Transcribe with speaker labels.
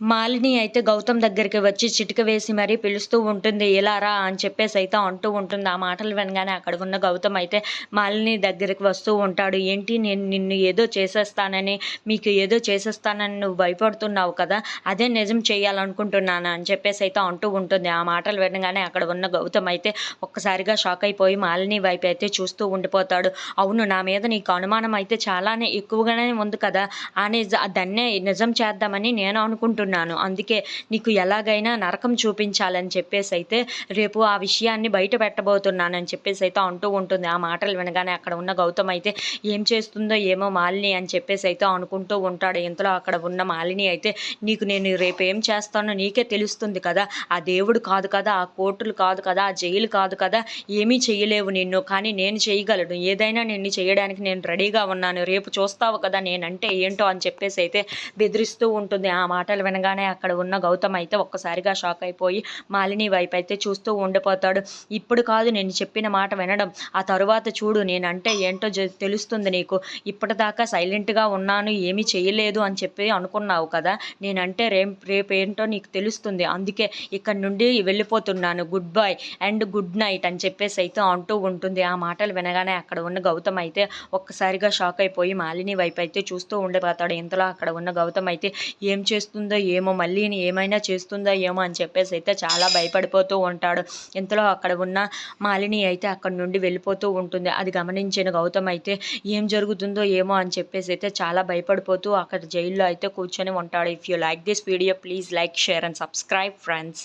Speaker 1: మాలిని అయితే గౌతమ్ దగ్గరికి వచ్చి చిటిక వేసి మరీ పిలుస్తూ ఉంటుంది ఇలా రా అని చెప్పేసి అయితే అంటూ ఉంటుంది. ఆ మాటలు వినగానే అక్కడ ఉన్న గౌతమ్ అయితే మాలిని దగ్గరికి వస్తూ ఉంటాడు. ఏంటి నేను నిన్ను ఏదో చేసేస్తానని మీకు ఏదో చేసేస్తానని నువ్వు భయపడుతున్నావు కదా అదే నిజం చేయాలనుకుంటున్నాను అని చెప్పేసి అయితే అంటూ ఉంటుంది. ఆ మాటలు వినగానే అక్కడ ఉన్న గౌతమ్ అయితే ఒక్కసారిగా షాక్ అయిపోయి మాలిని వైపు అయితే చూస్తూ ఉండిపోతాడు. అవును నా మీద నీకు అనుమానం అయితే చాలానే ఎక్కువగానే ఉంది కదా అని దాన్నే నిజం చేద్దామని నేను అనుకుంటున్నాను అందుకే నీకు ఎలాగైనా నరకం చూపించాలని చెప్పేసి అయితే రేపు ఆ విషయాన్ని బయట పెట్టబోతున్నానని చెప్పేసి అయితే అంటూ ఉంటుంది. ఆ మాటలు వినగానే అక్కడ ఉన్న గౌతమ్ అయితే ఏం చేస్తుందో ఏమో మాలిని అని చెప్పేసి అయితే అనుకుంటూ ఉంటాడు. ఇంతలో అక్కడ ఉన్న మాలిని అయితే నీకు నేను రేపు ఏం చేస్తానో నీకే తెలుస్తుంది కదా. ఆ దేవుడు కాదు కదా ఆ కోర్టులు కాదు కదా ఆ జైలు కాదు కదా. ఏమీ చేయలేవు నిన్ను కానీ నేను చేయగలను ఏదైనా నిన్ను చేయడానికి నేను రెడీగా ఉన్నాను. రేపు చూస్తావు కదా నేనంటే ఏంటో అని చెప్పేసి అయితే బెదిరిస్తూ ఉంటుంది. ఆ మాటలు వినగానే అక్కడ ఉన్న గౌతమ్ అయితే ఒక్కసారిగా షాక్ అయిపోయి మాలిని వైపు అయితే చూస్తూ ఉండిపోతాడు. ఇప్పుడు కాదు నేను చెప్పిన మాట వినడం. ఆ తరువాత చూడు నేనంటే ఏంటో తెలుస్తుంది నీకు. ఇప్పటిదాకా సైలెంట్గా ఉన్నాను ఏమీ చేయలేదు అని చెప్పి అనుకున్నావు కదా? నేనంటే రేపు రేపు ఏంటో నీకు తెలుస్తుంది. అందుకే ఇక్కడ నుండి వెళ్ళిపోతున్నాను. Good bye and good night అని చెప్పేసి అయితే అంటూ ఉంటుంది. ఆ మాటలు వినగానే అక్కడ ఉన్న గౌతమ్ అయితే ఒక్కసారిగా షాక్ అయిపోయి మాలిని వైపు అయితే చూస్తూ ఉండిపోతాడు. ఇంతలో అక్కడ ఉన్న గౌతమ్ అయితే ఏం చేస్తుందో ఏమో మళ్ళీ ఏమైనా చేస్తుందో ఏమో అని చెప్పేసి అయితే చాలా భయపడిపోతూ ఉంటాడు. ఇంతలో అక్కడ ఉన్న మాలిని అయితే అక్కడ నుండి వెళ్ళిపోతూ ఉంటుంది. అది గమనించిన గౌతమ్ అయితే ఏం జరుగుతుందో ఏమో అని చెప్పేసి అయితే చాలా భయపడిపోతూ అక్కడ జైల్లో అయితే కూర్చొని ఉంటాడు. If you like this video please like share and subscribe friends